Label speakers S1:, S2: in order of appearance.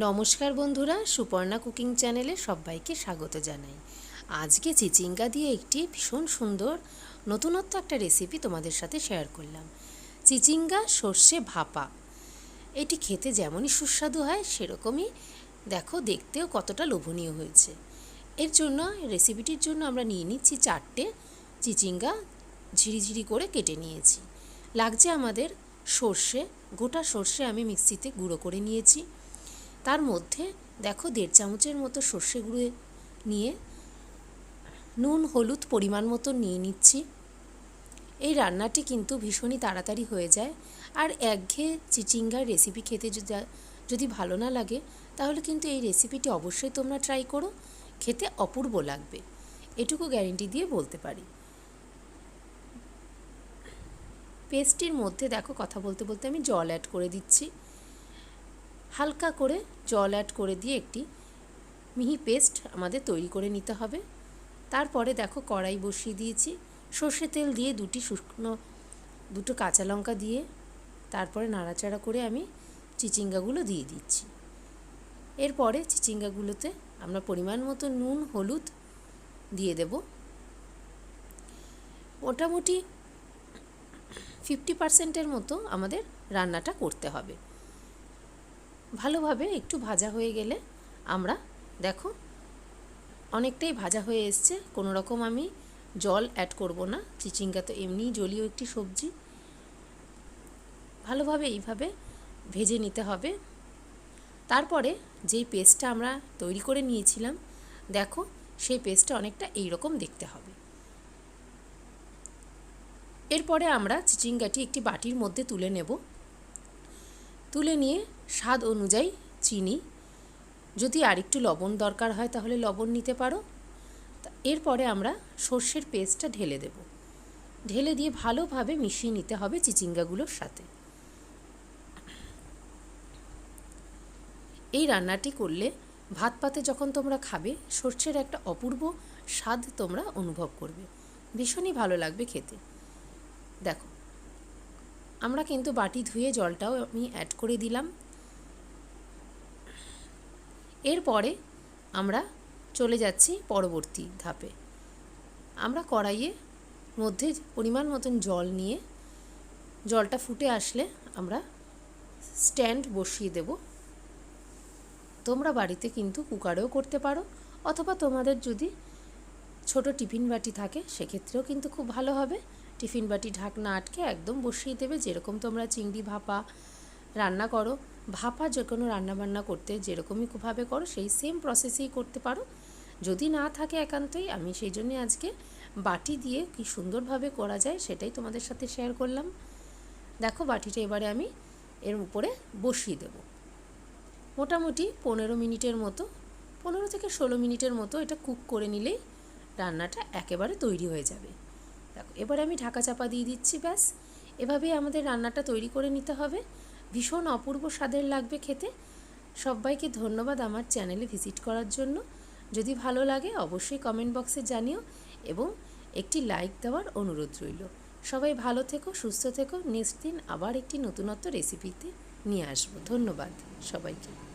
S1: নমস্কার বন্ধুরা, সুপর্ণা কুকিং চ্যানেলে সবাইকে স্বাগত জানাই। আজকে চিচিঙ্গা দিয়ে একটি ভীষণ সুন্দর নতুনত্ব একটা রেসিপি তোমাদের সাথে শেয়ার করলাম। চিচিঙ্গা সর্ষে ভাপা। এটি খেতে যেমনই সুস্বাদু হয়, সেরকমই দেখো দেখতেও কতটা লোভনীয় হয়েছে। এর জন্য রেসিপিটির জন্য আমরা নিয়ে নিচ্ছি চারটে চিচিঙ্গা ঝিরিঝিরি করে কেটে নিয়েছি। লাগছে আমাদের সর্ষে, গোটা সর্ষে আমি মিক্সিতে গুঁড়ো করে নিয়েছি। তার মধ্যে দেখো দেড় চামচের মতো সর্ষে গুঁড়ো নিয়ে নুন, হলুদ পরিমাণ মতো নিয়ে নিচ্ছি। এই রান্নাটি কিন্তু ভীষণই তাড়াতাড়ি হয়ে যায়। আর একঘেয়ে চিচিঙ্গার রেসিপি খেতে যদি ভালো না লাগে, তাহলে কিন্তু এই রেসিপিটি অবশ্যই তোমরা ট্রাই করো। খেতে অপূর্ব লাগবে। এটুকু গ্যারেন্টি দিয়ে বলতে পারি। পেস্টটির মধ্যে দেখো কথা বলতে বলতে আমি জল অ্যাড করে দিচ্ছি। হালকা করে জল অ্যাড করে দিয়ে একটি মিহি পেস্ট আমাদের তৈরি করে নিতে হবে। তারপরে দেখো কড়াই বসিয়ে দিয়েছি। সর্ষে তেল দিয়ে দুটি শুকনো, দুটো কাঁচা লঙ্কা দিয়ে তারপরে নাড়াচাড়া করে আমি চিচিঙ্গাগুলো দিয়ে দিচ্ছি। এরপরে চিচিঙ্গাগুলোতে আমরা পরিমাণ মতো নুন, হলুদ দিয়ে দেব। মোটামুটি ফিফটি পার্সেন্টের মতো আমাদের রান্নাটা করতে হবে। ভালোভাবে একটু ভাজা হয়ে গেলে আমরা, দেখো, অনেকটাই ভাজা হয়ে এসছে। কোনো রকম আমি জল অ্যাড করব না। চিচিঙ্গা তো এমনিই জলীয় একটি সবজি। ভালোভাবে এইভাবে ভেজে নিতে হবে। তারপরে যেই পেস্টটা আমরা তৈরি করে নিয়েছিলাম, দেখো, সেই পেস্টটা অনেকটা এই রকম দেখতে হবে। এরপরে আমরা চিচিঙ্গাটি একটি বাটির মধ্যে তুলে নেব। তুলে নিয়ে স্বাদ অনুযায়ী চিনি। যদি আরেকটু লবণ দরকার হয় তাহলে লবণ নিতে পারো। এরপরে আমরা সর্ষের পেস্টটা ঢেলে দেব। ঢেলে দিয়ে ভালোভাবে মিশিয়ে নিতে হবে চিচিঙ্গাগুলোর সাথে। এই রান্নাটি করলে ভাত পাতে যখন তোমরা খাবে, সর্ষের একটা অপূর্ব স্বাদ তোমরা অনুভব করবে। ভীষণই ভালো লাগবে খেতে। দেখো আমরা কিন্তু বাটি ধুয়ে জলটাও আমি অ্যাড করে দিলাম। এরপরে আমরা চলে যাচ্ছি পরবর্তী ধাপে। আমরা কড়াইয়ে মধ্যে পরিমাণ মতন জল নিয়ে জলটা ফুটে আসলে আমরা স্ট্যান্ড বসিয়ে দেব। তোমরা বাড়িতে কিন্তু কুকারেও করতে পারো অথবা তোমাদের যদি ছোট টিফিন বাটি থাকে সেক্ষেত্রেও কিন্তু খুব ভালো হবে। টিফিন বাটি ঢাকনা আটকে একদম বসিয়ে দেবে, যেরকম তোমরা চিংড়ি ভাপা রান্না করো। ভাপা যে কোনো রান্নাবান্না করতে যেরকমইভাবে করো, সেই সেম প্রসেসেই করতে পারো। যদি না থাকে একান্তই, আমি সেই জন্যে আজকে বাটি দিয়ে কি সুন্দরভাবে করা যায় সেটাই তোমাদের সাথে শেয়ার করলাম। দেখো বাটিটা এবারে আমি এর উপরে বসিয়ে দেব। মোটামুটি পনেরো মিনিটের মতো, পনেরো থেকে ষোলো মিনিটের মতো এটা কুক করে নিলেই রান্নাটা একেবারে তৈরি হয়ে যাবে। দেখো, এবারে আমি ঢাকা চাপা দিয়ে দিচ্ছি, ব্যাস। এভাবেই আমাদের রান্নাটা তৈরি করে নিতে হবে। ভীষণ অপূর্ব স্বাদের লাগবে খেতে। সবাইকে ধন্যবাদ আমার চ্যানেলে ভিজিট করার জন্য। যদি ভালো লাগে, অবশ্যই কমেন্ট বক্সে জানিও এবং একটি লাইক দেওয়ার অনুরোধ রইল। সবাই ভালো থেকো, সুস্থ থেকো। নেক্সট দিন আবার একটি নতুনত্ব রেসিপিতে নিয়ে আসব। ধন্যবাদ সবাইকে।